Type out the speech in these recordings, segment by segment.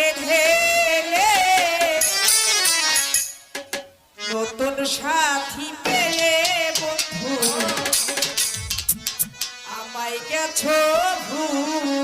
আমাকে ঢেলে। নতুন সাথী পেলে বন্ধু আমায় গেছো ভুল।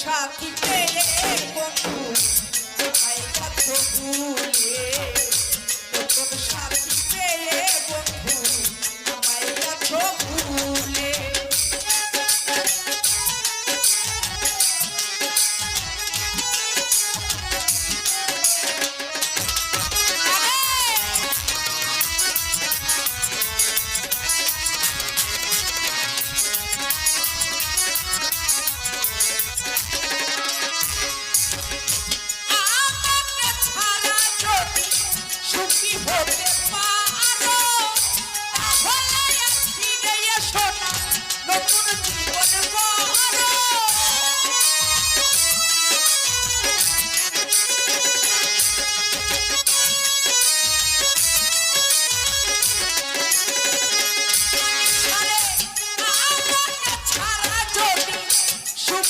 সাথী পেয়ে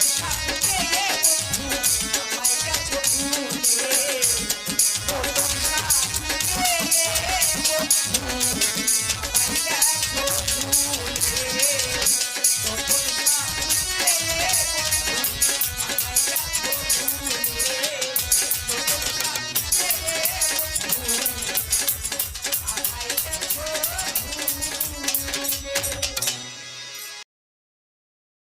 Thank.